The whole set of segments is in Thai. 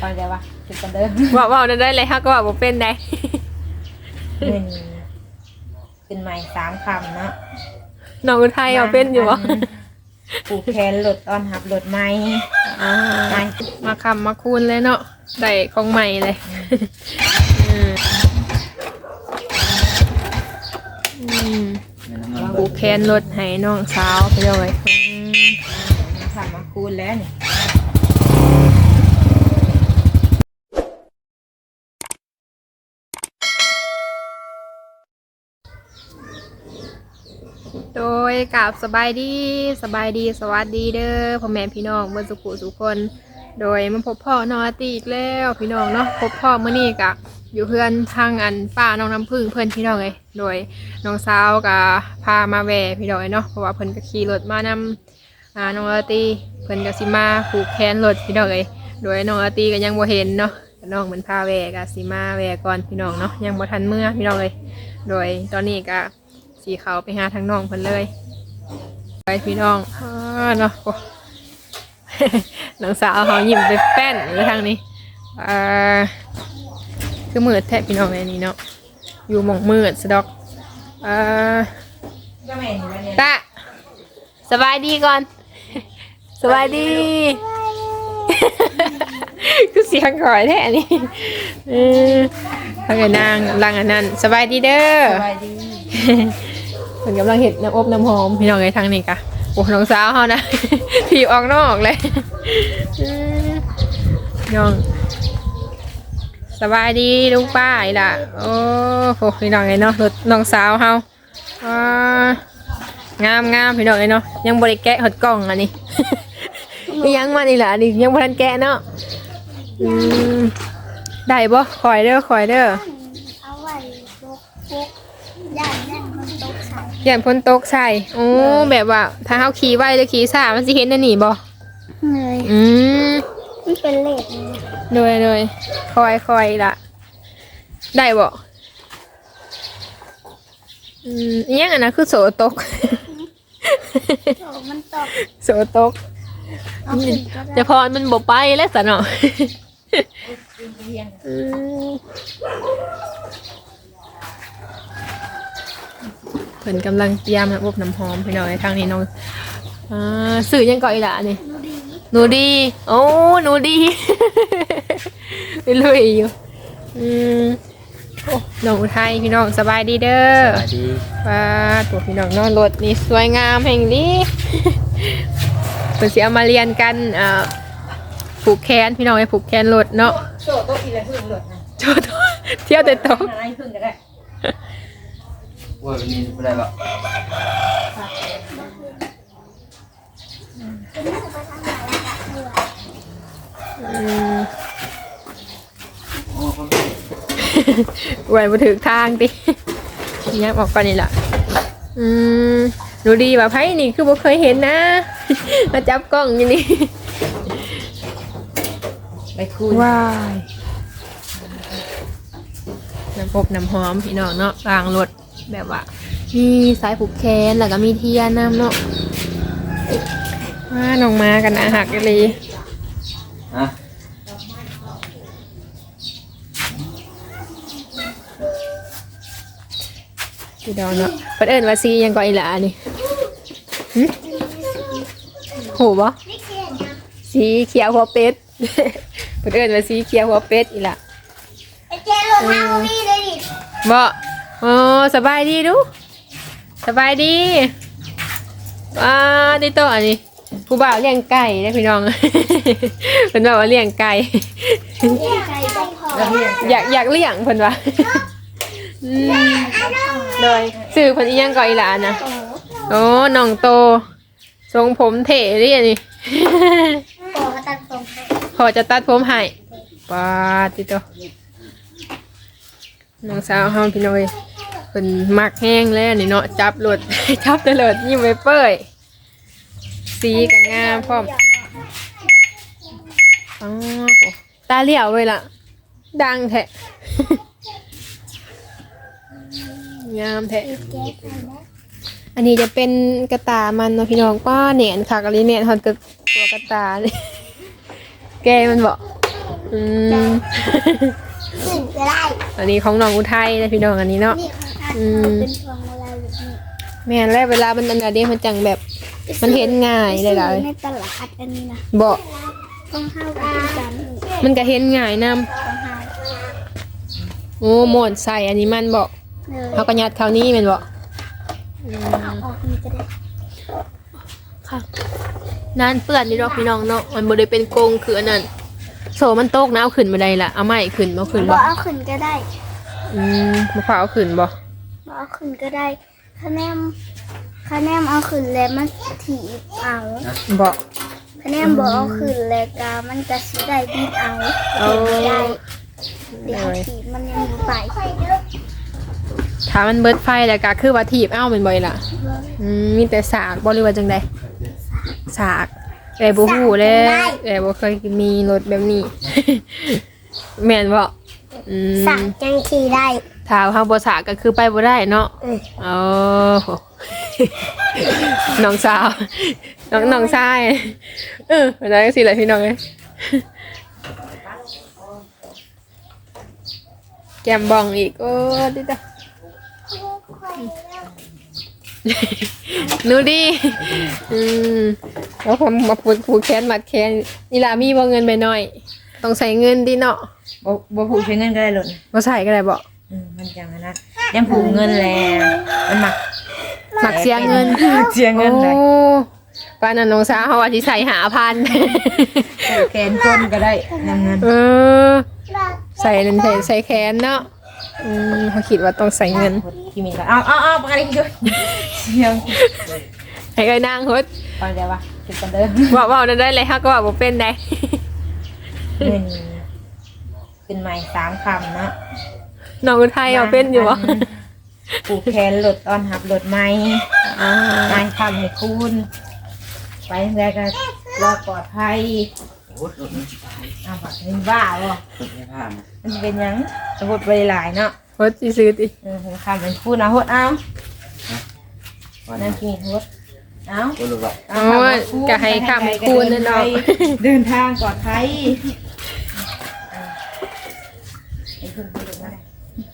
พอใจปะติดกันเด้อว่าว่านั่นได้เลยฮะก็ว่าบ่เป็นได้เงินขึ้นใหม่สามคำเนาะน้องอุทัยเอาเป็นอยู่บ่ผูกแขนหลดออนหับหลดไม้อ่าไม้มาคำมาคูณเลยเนาะได้ของใหม่เลยอืมอืมผูกแขนรถให้น้องสาวไปเลยอืมมาทำมาคูณแล้วนี่ โดยกับสบายดีสบายดีสวัสดีเด้อพ่อแม่พี่น้องเบนสุขุสุคน โดยมาพบพ่อนอตีอีกแล้วพี่น้องเนาะพบพ่อเมื่อนี้กะอยู่เพื่อนทางอันป้าน้องน้ำพึ่งเพื่อนพี่น้องเลยโดยน้องสาวกะพามาแหวพี่น้องเนาะเพราะว่าเพิ่นก็ขี่รถมานำอ่าน้องอาตีเพิ่นก็สิมาผูกแขนรถพี่น้องเลยโดยน้องอาตีก็ยังบ่เห็นเนาะน้องเหมือนพาแหวกะสิมาแหวก่อนพี่น้องเนาะยังบ่ทันเมื่อพี่น้องเลยโดยตอนนี้ก็ สีขาวไปหาทางน้องเพิ่นเลย ไปพี่น้องอ้าเนาะโอ้น้องสาวเขายิ้มไปแป้นเลยทางนี้อ่าคือมืดแทบพี่น้องเลยนี่เนาะอยู่หมองมืดสะดอกอ่าตะสบายดีก่อน สบายดี คือเสียงก่อยแท้นี่เออพังกันนางลังอันนั้นสบายดีเด้อสบายดี เหมือนกำลังเห็ดน้ำอบน้ำหอมพี่น้องไอ้ทางนี้กะโอ้น้องสาวเขานะผีออกนอกเลยน้องสบายดีลุงป้าอีล่ะ โอ้โหพี่น้องไอ้เนาะรถน้องสาวเขาอ่างามงามพี่น้องไอ้เนาะยังบริแกะหดกล่องอันนี้นี่ยังมานี่แหละอันนี้ยังบ่ทันแกะเนาะอืมได้บ่คอยเด้อคอยเด้อเอาไว้ลุกปุ๊กย่าน ย่านพ้นตกใส่โอ้แบบว่า ถ้าเขาขี่ไว้หรือขี่ซ่ามันสิเห็นได้หนีบ่เลยอืมมันเป็นเลดเลยโดยโดยคอยคอยละได้บ่อืมอิหยังอันนะคือโสตก โอ้มันตกโสตก เอาขึ้นก็ได้จะพรมันบ่ไปแล้วสะเนาะอืมเพิ่นกำลังเตรียมระบบน้ำหอมพี่น้องในทางนี้น้องอ่าสื่อยังก่อนอีกละนี่ดูดีหนูดี โอ้หนูดีไปลุยอยู่อืมโอ้น้องอุทัยพี่น้องสบายดีเด้อสวัสดีว่าตัวพี่น้องนอนรถนี่สวยงามแห่งนี้เป็นสิเอามาเรียนกันอ่าผูกแขนพี่น้องให้ผูกแขนรถเนาะโซ่โต๊ะอีละพึ่งหลดนะโจโตเที่ยวแต่โตะอะไรพึ่งก็ได้ ว่าวันนี้ไม่ได้หรอกอืมไหวมาถึงทางดิยักออกก่อนนี่แหละอืมหนูดีว่าไพ่นี่คือบ่เคยเห็นนะ มาจับกล้องอยู่นี่ไปคูณว้ายน้ำอบน้ำหอมพี่น้องเนาะรางรถ แบบว่า มีสายผูกแขนแล้วก็มีเทียนน้ำเนาะว่าน้องมากันนะหักเลยฮะพี่น้องเนาะเปิดเอิญว่าซียังก่อนอีหลานี่หึโหบ่นี่เก่งนะสีเขียวหัวเป็ดเปิดเอิญว่าสีเขียวหัวเป็ดอีหละไอเจลงมาวีเลยดิบ่ อ๋อสบายดีดู สบายดีอ่าได้โตะอันนี้ผู้บ่าวเลี้ยงไก่นะพี่น้องเพิ่นบอกว่าเลี้ยงไก่ใจใจพอแล้วเรียนอยากอยากเลี้ยงเพิ่นว่าอืมเลยชื่อเพิ่นอีหยังก่อนอีหลานะโอ้โอ้น้องโต ทรงผมเท่เดิอันนี้โอ้มาตัดผมให้พอจะตัดผมให้ปาดติโต น้องสาวเฮาพี่น้อยเพิ่นมักแห้งแล้วนี่เนาะจับรถจับตลอดยิ้มไปเป้ยสีก็งามพร้อมอ๋อโหตาเหลี่ยวเลยล่ะ ดังแท้ งามแท้แก้ไขนะอันนี้จะเป็นกระตามันเนาะพี่น้องป้าเหนียนค่ะกะลิเหนียนฮอนกับตัวกระตาเลยแกมันบอกอืม ขึ้นก็ได้อันนี้ของน้องอุทัยนะพี่น้องอันนี้เนาะ นี่ของอาอืม เป็นพวงมาลัยแบบนี้แม่นแล้วเวลามันอันนี้มันจังแบบ มันเห็นง่ายเลยล่ะซื้อในตลาดอันนี้นะบ่ต้องเข้ากับกันนี่มันก็เห็นง่ายนํต้องเข้าโอ้หมดใส่อันนี้มันบ่เลยเฮาก็ยัดคราวนี้แม่นบ่เอาออกนี่ก็ได้ค่ะนานเปื้อนนี่ดอกพี่น้องเนาะมันบ่ได้เป็นกงคืออันนั้น โซมันตกนะเอาขึ้นบ่ได้ล่ะเอาไม้ขึ้นบ่ขึ้นบ่บ่เอาขึ้นก็ได้อืมมะพร้าวเอาขึ้นบ่บ่เอาขึ้นก็ได้คะแนนคะแนนเอาขึ้นแล้วมันถีบเอาบ่คะแนนบ่เอาขึ้นแล้วก็มันก็สิได้บิดเอาเอาได้เดี๋ยวถีบมันยังอยู่ไปถ้ามันเบิดไฟแล้วก็คือว่าถีบเอ้าแม่นบ่อีล่ะอืมมีแต่สากบ่หรือว่าจังใดสาก เอ้ยบ่ฮู้เลยเอ้ยบ่เคยมีรถแบบนี้ แม่นบ่อืมสั่งจังขี่ได้ถ้าเฮาบ่สากก็คือไปบ่ได้เนาะเออโอ้โหน้องสาว น้องน้องชายเออเป็นจังซี่แหละพี่น้องเอ้ยแก้มบ้องอีก โอ้ดิจ้ะหนูดี อืม แล้วผมมาผูกผูกแขนมัดแขนนี่ล่ะมีบ่เงินไปหน่อย ต้องใส่เงินดิเนาะบ่บ่ผูกใช้เงินก็ได้หล่นบ่ใส่ก็ได้บ่อืมมันจังนะยังผูกเงินแล้วมันหมักหมักเสียเงินเสียเงินเลยโอ้ปานนั้นน้องสาวเฮาว่าสิใส่หาพันผูกแขนคนก็ได้ยังเงินเออใส่นั่นใส่ใส่แขนเนาะอืมเขาคิดว่าต้องใส่เงินที่มีก็เอาเอาเอาปากกาดิช่วยเสียงให้เอ้ยนางเฮ็ดฟังได้ปะ ติดกันเด้อว่าเว้านั่นได้เลยเฮาก็ว่าบ่เป็นได้เงินขึ้นใหม่สามคำเนาะน้องอุทัยเอาเป็นอยู่บ่ผูกแขนรถตอนหับรถใหม่อ่านายคำให้คุณไปแล้วก็รอดปลอดภัยโอ้ยรถมันตายอ้าวบัดนี้บ้าบ่รถไม่ผ่านมันจะเป็นหยังสมมติไปหลายเนาะเฮ็ดสิซื้อติเออผมคำเป็นคุณเอาหดเอาวันนั่นั้นนกินหด เอาโอ้ยรถแบบโอ้ยก็ให้คำให้คูณนั่นเนาะ เดินทางปลอดภัยไอ้คุณพูดถึงอะไร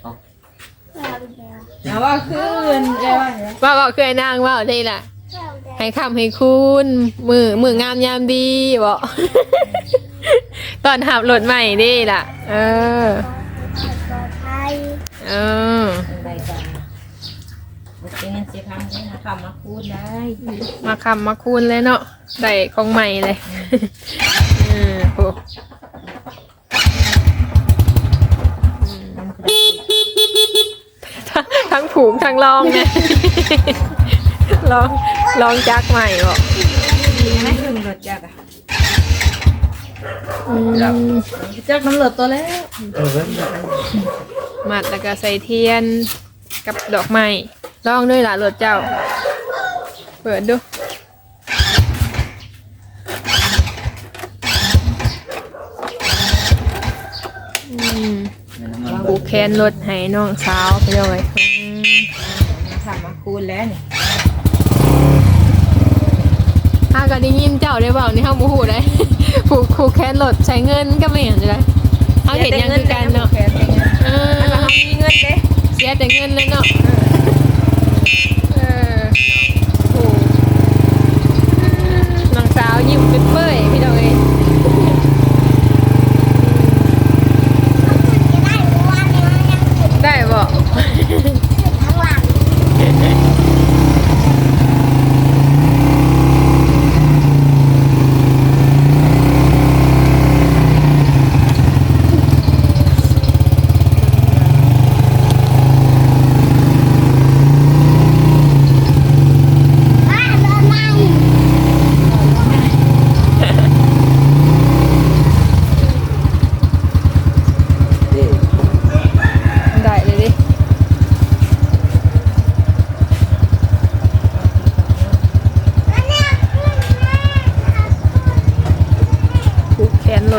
เอาอีกแล้วเอาว่าคืนเอ้ยว่าเนี่ยว่าบอกเคยนางว่าได้ล่ะ ให้คำให้คุณมือมืองามยามดีบอก ตอนหับรถใหม่ดีล่ะ เออ ปลอดภัยเอออะไรกันบุก เงินเสียคำนี่นะคำมาพูดได้มาคำมาคูณเลยเนาะได้ของใหม่เลยเออโอ้ทั้งทั้งผูกทั้งลองเนี่ยลองลองจักใหม่บอกไม่ถึงรถจักรอะอืมจักรมันเหลือตัวแล้ว เออเว้ยมัดแล้วก็ใส่เทียน กับดอกไม้ลองด้วยล่ะรถเจ้า เปิดดูอืมแม่น้ำมันผูกแขนรถให้น้องสาวไปเลยอืมคำมาคูณแล้วนี่ถ้าก็ได้ยินเจ้าได้เปล่านี่ห้ามูหูได้ผูกผูกแขนรถใช้เงินก็ไม่เห็นเลยเขาเห็นยังคือกันเนาะแขนแต่เงินเออมันมามีเงินเด้ เสียแต่เงินเลยเนาะเออโอ้น้องสาวยิ้มเปื่อยๆพี่น้องเป้ย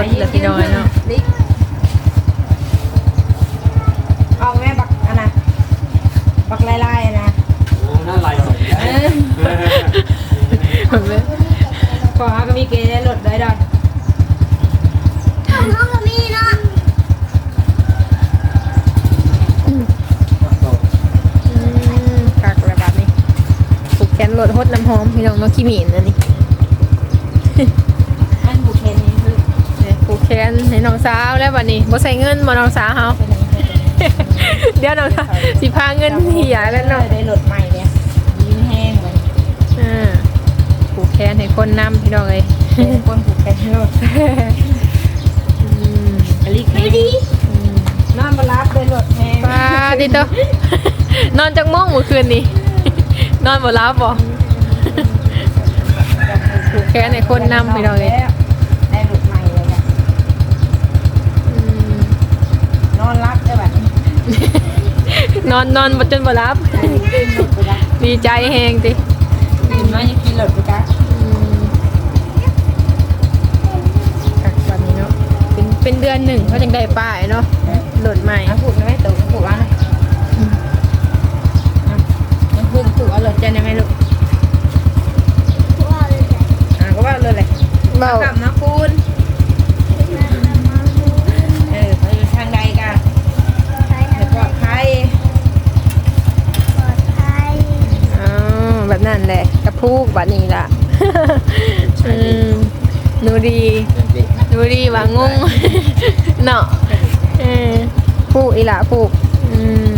ดและพี่น้อยเนาะเอาแม่บักอันนะบักลายลายนะน่าลายสดขอหาก็มีเกย์ไดรถได้ดอนถังห้องก็มีเนาะกักระบาดนี่ปลุกแขนรถหดน้ำหอมพี่น้องน้องขี้หมีนอันนี้ แขนให้น้องสาวแล้วบัดนี้บ่ใส่เงินบ่น้องสาวเฮาเป็นยังไงเป็นยังไงเดี๋ยวน้องสาวสิพาเงินเหียแล้วเนาะได้รถใหม่เนี่ยยิ้มแห้งเลยอ่าผูกแขนให้คนนำพี่น้องเอ้ยเป็นคนผูกแขนรถอืมอลิกแห้งนอนมารับได้รถแห้งป้าดิโตนอนจักโมงเมื่อคืนนี้นอนบ่หลับบ่ผูกแขนให้คนนำพี่น้องเอ้ย ได้รถใหม่เลยเนี่ย อืม นอนรับได้แบบนี้ นอนนอนบ่จนบ่หลับขึ้นรถไปได้ดีใจแฮงติกินมายังกินรถไปจ้ะอืมกักวันนี้เนาะเป็นเป็นเดือนหนึ่งเขาจังได้ป้ายเนาะโหลดใหม่น้ำผูกนะแม่ตู่ผูกว่าไงน้ำผูกผูกเอารถจะได้ไหมลูกว่าเลยจ้ะอ่าก็ว่าเลยเลยเบาขับนะคุณ เออไปทางใดกัน ใช้ เดี๋ยวปลอดภัย ปลอดภัย อ๋อแบบนั้นแหละกระ พูกบัดนี้ล่ะอืมหนูดีหนูดีว่างงเนาะเออพูกอีหล่ะพูกอืม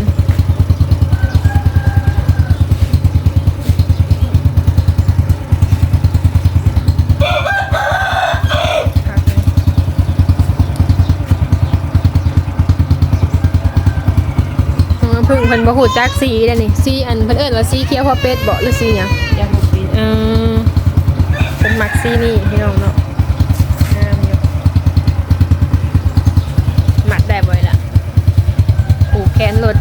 อ๋อพึ่งเพิ่นบ่ฮู้จักสีเด้นี่สีอันเพิ่นเอิ้นว่าสีเขียวพอเป็ดบ่หรือสีหยังยังบุกปี เออเป็นมักซี่นี่พี่น้องเนาะงามอยู่มัดได้บ่อยล่ะผูกแขนรถ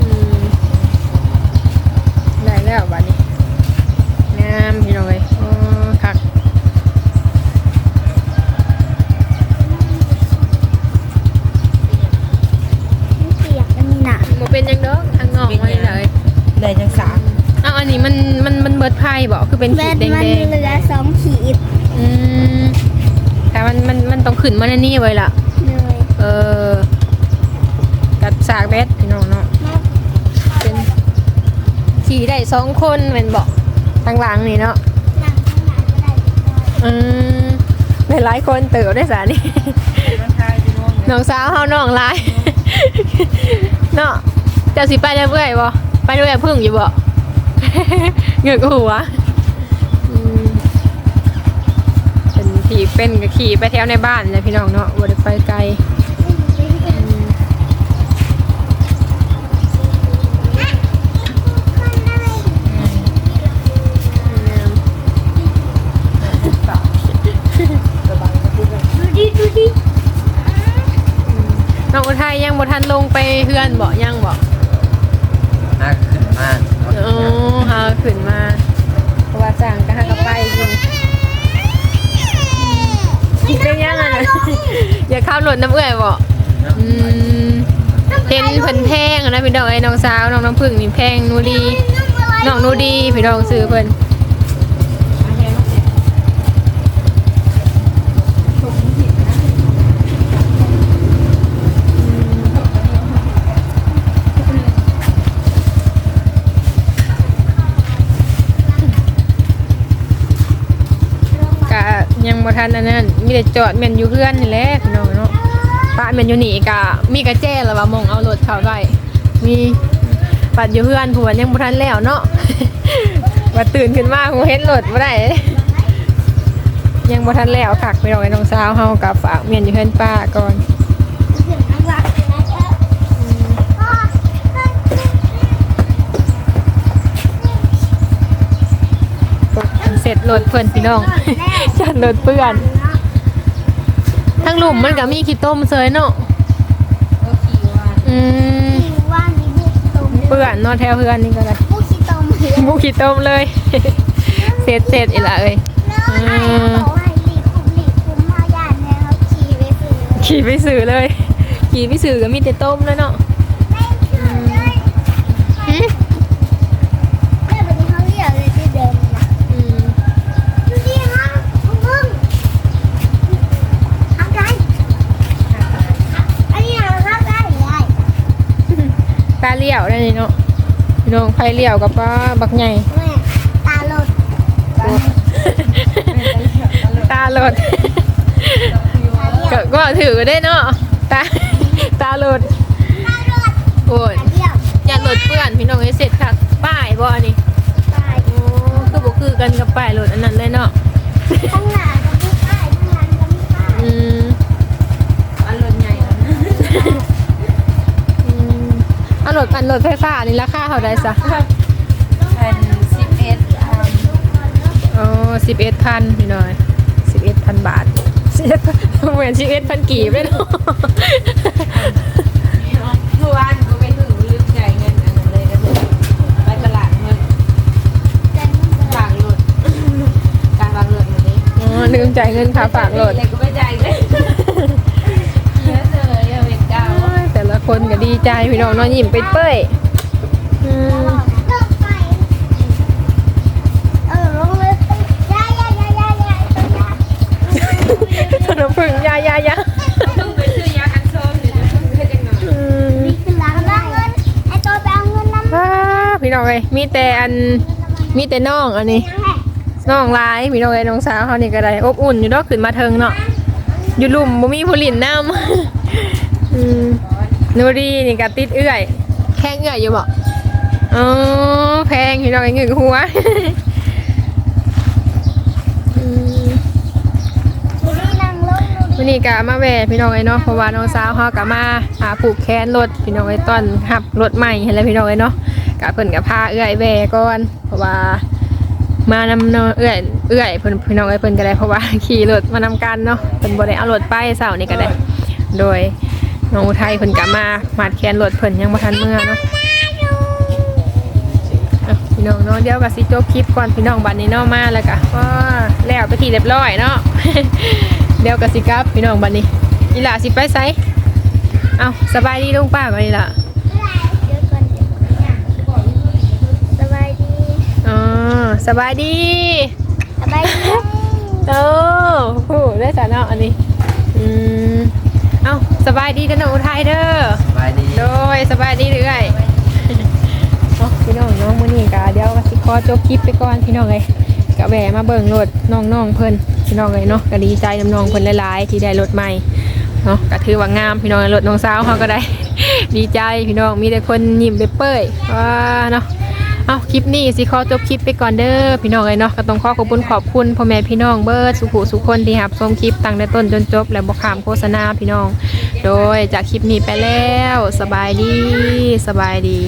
อืมได้แล้วบัดนี้งามพี่น้องเอ้ยอ๋อคัก ไม่เปียกอันนี้หนัก บ่เป็นหยังดอกทางนอกมาเลย เลยจังสาม เอ้าอันนี้มันมันมันเบิดไพ่บ่คือ เป็นแบขีดตแดงมันแดงเหลือสองขีดอืมแต่มันมันมันต้องขึ้นมาในนี่ไว้ล่ะ เลยเออกัดสากแบดพี่น้องเนาะเป็นขี่ได้สองคนเป็นบอกทางหลังนี่เนาะหนังข้างหลังก็ได้อืมเป็นหลายคนเติบได้สานี่ มันทายไปร่วมน้องสาวเฮาน้องหลาย เนาะเจ้าสิไปได้เบื่อยบ่ไปด้วยพึ่งอยู่บ่เหงือกหัวอืมเป็น ขี่เป็นก็ขี่ไปแถวในบ้านเลยพี่น้องเนาะบ่ได้ไปไกลน้องอุทัยยังบ่ทันลงไปเฮือนบ่ยังบ่น่าขึ้นมาโอ้ฮาขึ้นมาเพราะว่าสั่งก็หากไปอยู่ เป็นยังไงนอย่าข้าหล่นน้ำเอื่อยบ่อืมเห็นเพิ่นแพงนะพี่ดอกไอ้น้องสาวน้องน้ำผึ้งนี่แพงนูดีน้องนูดีพี่ดองซื้อเพิ่น อาเฮมาเสร็จถูกผิดนะ กะ ยังบ่นอันนั้นมีแต่จอดแม่นอยู่เฮือนนี่แหละพี่น้องเนาะป้าแม่นอยู่นี่กะมีกระแจแล้วว่ามองเอารถเข้าได้มีปัดอยู่เฮือนผัวยังบ่ทันแล้วเนาะว่าตื่นขึ้นมาหูเห็นรถบ่ได้ยังบ่ทันแล้วคักไปรอยน้องสาวเฮากับฝากเมียนอยู่เฮือนป้าก่อนเจ้าเสร็จรถเพื่อนพี่น้อง จัดรถเปื้อน ทั้งหลุมมันก็มีขี้ต้มเซยเนาะก็ขี่ว่าอืมที่ว่ามีบุกตมเปื้อนเนาะแถวเฮือนนี่ก็ได้บุกขี้ตมเหี้ยบุขี้ต้มเลย เสร็จเสร็จอีหละเอ้ยไอ้บอกว่าหลีกคุมหลีกคุมมาย่านเนี่ยเขาขี่ไปซื้อขี่ไปสื่อเลย ขี่ไปสื่อก็มีแต่ต้มแล้วเนาะหืม แม่วันนี้เขาเรียกเลยที่เดิมนะ อืม ดูดิฮะคุณมึงทำไรอันนี้เราทำได้ยังไง ตาเลี้ยวได้นี่เนาะอืพี่น้องไฟเลี้ยวกับป้าบักใหญ่แม่ตาหลดตาโหลดก็ก็ถือได้เนาะตาตาโหลดตาหลดโอ้ยตาเดียวอย่าโหลดเปื้อนพี่น้องให้เสร็จค่ะป้ายบ่อันนี้ตายโอ้คือบ่คือกันกับป้ายโหลดอันนั้นเลยเนาะข้างหน้าก็ไม่ป้ายข้างหลังก็ไม่ป้าย อืม อันรถใหญ่แล้วนะ อืม เอาโหลดอันโหลดไฟฟ้านี่ราคาเท่าใดซะเป็นสิบเอ็ดพันอ๋อ11,000พี่น้อย11,000บาท11,000เหมือน11,000กีบเลยเนาะเมื่อวานก็ไปถึงลืมจ่ายเงินอันนั้นเลยนะไปตลาดเงินแต่นี่ก็ฝากรถการวางรถอยู่นี่อ๋อลืมจ่ายเงินค่าฝากโห คนก็ดีใจพี่น้องนอนยิ้มไปเป้ยอืมลงไปเออลงเลยยายายายายาตัวยาขนมผึ่งยายายาพี่น้องเลยมีแต่อันมีแต่น้องอันนี้น้องร้ายพี่น้องเลยน้องสาวเขานี่ก็ได้อบอุ่นอยู่ดอกขึ้นมาเทิงเนาะอยู่ลุ่มบ่มีผู้หลินน้ำอืม นูรีนี่ก็ติดเอื้อยแพงเอื้อยอยู่บ่อ๋อแพงพี่น้องไอ้เงินหัวอืมดูดินั่งลงดูดิวันนี้ก็มาแหวะพี่น้องไอ้เนาะเพราะว่าน้องสาวเขาก็มาหาผูกแขนรถพี่น้องไอ้ต้อนหับรถใหม่เห็นแล้วพี่น้องไอ้เนาะก็เพิ่นก็พาเอื้อยแหวะก่อน เพราะว่ามานำเนาะเอื้อยเอื้อยเพิ่นพี่น้องไอ้เพิ่นก็ได้เพราะว่าขี่รถมานำกันเนาะเพิ่นบ่ได้เอารถไปเช้านี่ก็ได้ โดย น้องอุทัยเพิ่นก็มามาดแขนรถเพิ่นยังบ่ทันเมื่อเนาะอะพี่น้องเนาะเดี๋ยวก็สิจบคลิปก่อนพี่น้องบัดนี้เนาะมาแล้วก็ก็แล้วไปที่เรียบร้อยเนาะเดี๋ยวก็สิกลับพี่น้องบัดนี้อีหล่าสิไปไสเอ้าสบายดีลุงป้าบัดนี้ล่ะเดี๋ยวก่อนเดี๋ยวก่อนสบายดีอ๋อสบายดีสบายดีโอ้โหได้สาเนาะอันนี้อืม เอ้าสบายดีเด้อน้องอุทัยเด้อสบายดีโดยสบายดีเรื่อยเนาะพี่น้องเนาะมื้อนี้ก็เดี๋ยวก็สิขอจบคลิปไปก่อนพี่น้องเอ้ยก็แหวะมาเบิ่งรถน้องๆเพิ่นพี่น้องเอ้ยเนาะก็ดีใจนำน้องเพิ่นหลายๆที่ได้รถใหม่เนาะก็ถือว่างามพี่น้องรถน้องสาวเขาก็ได้ ดีใจพี่น้องมีแต่คนยิ้มเเป้ยๆว่าเนาะ เอาคลิปนี้สิขอจบคลิปไปก่อนเด้อพี่น้องเลยเนาะก็ต้องขอขอบคุณขอบคุณพ่อแม่พี่น้องเบิร์ดสุขุสุขคนที่รับชมคลิปตั้งแต่ต้นจนจบ และบอกขามโฆษณาพี่น้อง โดยจากคลิปนี้ไปแล้ว สบายดีสบายดี